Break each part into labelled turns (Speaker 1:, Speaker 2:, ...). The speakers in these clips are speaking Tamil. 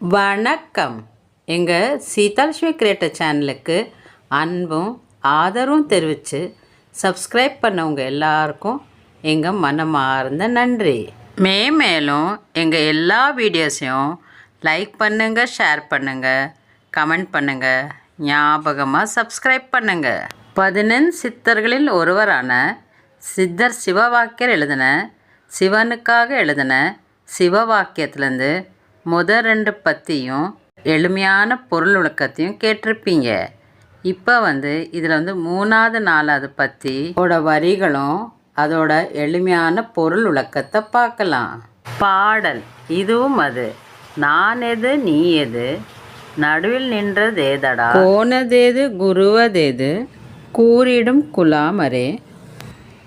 Speaker 1: வணக்கம். எங்கள் சீதாலட்சுமி கிரியேட்டர் சேனலுக்கு அன்பும் ஆதரவும் தெரிவித்து சப்ஸ்கிரைப் பண்ணவங்க எல்லாருக்கும் எங்கள் மனமார்ந்த நன்றி. மே மேலும் எங்கள் எல்லா வீடியோஸையும் லைக் பண்ணுங்கள் ஷேர் பண்ணுங்கள் கமெண்ட் பண்ணுங்கள் ஞாபகமாக சப்ஸ்கிரைப் பண்ணுங்கள் பதினெண் சித்தர்களில் ஒருவரான சித்தர் சிவவாக்கியர் எழுதின சிவனுக்காக எழுதின சிவவாக்கியத்துலேருந்து முத ரெண்டு பற்றியும் எளிமையான பொருள் விளக்கத்தையும் கேட்டிருப்பீங்க. இப்போ வந்து இதில் வந்து மூணாவது நாலாவது பற்றி ஓட வரிகளும் அதோட எளிமையான பொருள் விளக்கத்தை பார்க்கலாம். பாடல். இதுவும் அது. நான் எது நீ எது? நடுவில் நின்றதேதடா போனதேது குருவதேது? கூறிடும் குலாமரே.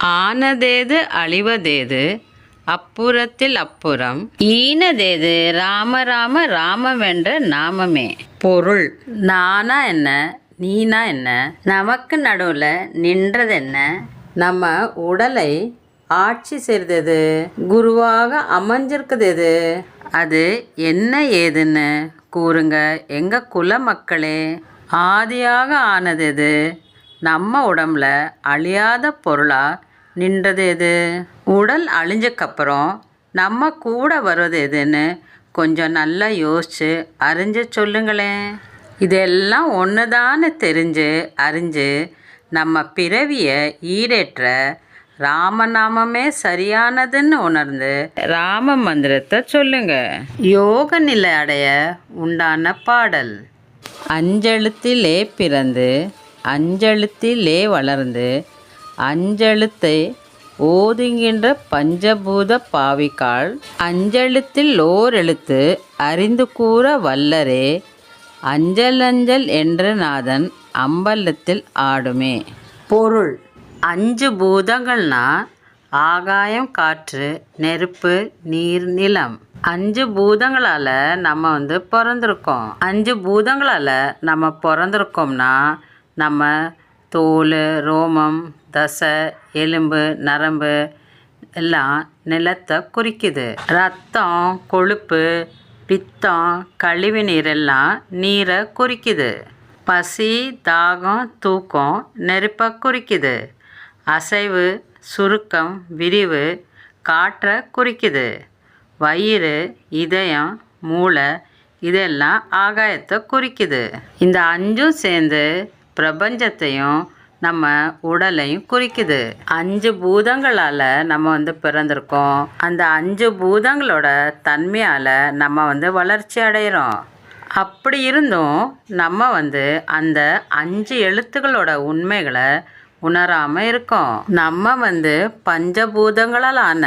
Speaker 1: ஆனதேது அழிவதேது? அப்புறத்தில் அப்புறம் ஈனதேது ராம ராம என்ற நாமமே. பொருள். நானா என்ன? நீனா என்ன? நமக்கு நடுவில் நின்றது என்ன நம்ம உடலை ஆட்சி செய்கிறது குருவாக அமைஞ்சிருக்குது எது அது என்ன ஏதுன்னு கூறுங்க. எங்கள் குல மக்களே ஆதியாக ஆனது எது நம்ம உடம்புல அழியாத பொருளாக நின்றது எது? உடல் அழிஞ்சக்கப்புறம் நம்ம கூட வர்றது எதுன்னு கொஞ்சம் நல்லா யோசித்து அறிஞ்சு சொல்லுங்களேன். இதெல்லாம் ஒன்று தெரிஞ்சு அறிஞ்சு நம்ம பிறவியை ஈடேற்ற ராமநாமமே சரியானதுன்னு உணர்ந்து ராம மந்திரத்தை சொல்லுங்க. யோக நிலை அடைய உண்டான பாடல். அஞ்செழுத்திலே பிறந்து அஞ்செழுத்திலே வளர்ந்து அஞ்செழுத்தை ஓதுகின்ற பஞ்சபூத பாவிக்கால் அஞ்செழுத்தில் ஓர் எழுத்து அறிந்து கூற வல்லரே அஞ்சல் அஞ்சல் என்ற நாதன் அம்பலத்தில் ஆடுமே. பொருள் அஞ்சு பூதங்கள்னா ஆகாயம் காற்று நெருப்பு நீர் நிலம். அஞ்சு பூதங்களால் நம்ம வந்து பிறந்திருக்கோம். அஞ்சு பூதங்களால் நம்ம பிறந்திருக்கோம்னா நம்ம தோல் ரோமம் தசை எலும்பு நரம்பு எல்லாம் நிலத்தை குறிக்குது. ரத்தம் கொழுப்பு பித்தம் கழிவு நீரெல்லாம் நீரை குறிக்குது. பசி தாகம் தூக்கம் நெருப்பை குறிக்குது. அசைவு சுருக்கம் விரிவு காற்றை குறிக்குது. வயிறு இதயம் மூளை இதெல்லாம் ஆகாயத்தை குறிக்குது. இந்த அஞ்சும் சேர்ந்து பிரபஞ்சத்தையும் நம்ம உடலையும் குறிக்குது. அஞ்சு பூதங்களால் நம்ம வந்து பிறந்திருக்கோம். அந்த அஞ்சு பூதங்களோட தன்மையால் நம்ம வந்து வளர்ச்சி அடைகிறோம் அப்படி இருந்தும் நம்ம வந்து அந்த அஞ்சு எழுத்துக்களோட உண்மைகளை உணராமல் இருக்கோம். நம்ம வந்து பஞ்சபூதங்களாலான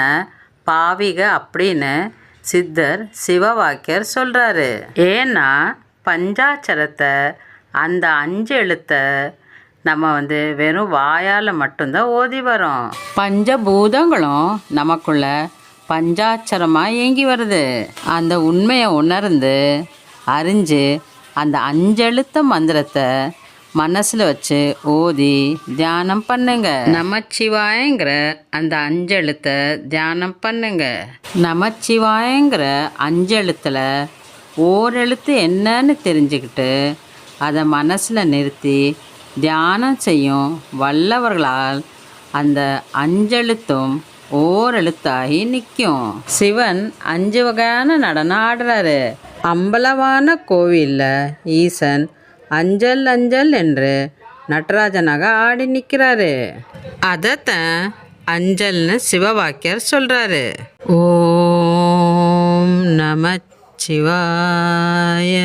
Speaker 1: பாவிக அப்படின்னு சித்தர் சிவவாக்கியர் சொல்கிறாரு ஏன்னா பஞ்சாட்சரத்தை அந்த அஞ்சு எழுத்தை நம்ம வந்து வெறும் வாயால் மட்டும்தான் ஓதி வரோம். பஞ்சபூதங்களும் நமக்குள்ள பஞ்சாட்சரமாக இயங்கி வருது. அந்த உண்மையை உணர்ந்து அறிஞ்சு அந்த அஞ்செழுத்த மந்திரத்தை மனசில் வச்சு ஓதி தியானம் பண்ணுங்க. நமச்சிவாயங்கிற அந்த அஞ்செழுத்தை தியானம் பண்ணுங்க. நமச்சிவாயங்கிற அஞ்செழுத்தில் ஓரெழுத்து என்னன்னு தெரிஞ்சுக்கிட்டு அதை மனசில் நிறுத்தி தியானம் செய்யும் வல்லவர்களால் அந்த அஞ்செழுத்தும் ஓரெழுத்தாகி நிற்கும். சிவன் அஞ்சு வகையான நடனம் ஆடுறாரு அம்பலவான கோவிலில் ஈசன் அஞ்சல் அஞ்சல் என்று நடராஜனாக ஆடி நிற்கிறாரு. அதைத்தான் அஞ்சல்னு சிவவாக்கியர் சொல்கிறாரு ஓம் நம சிவாய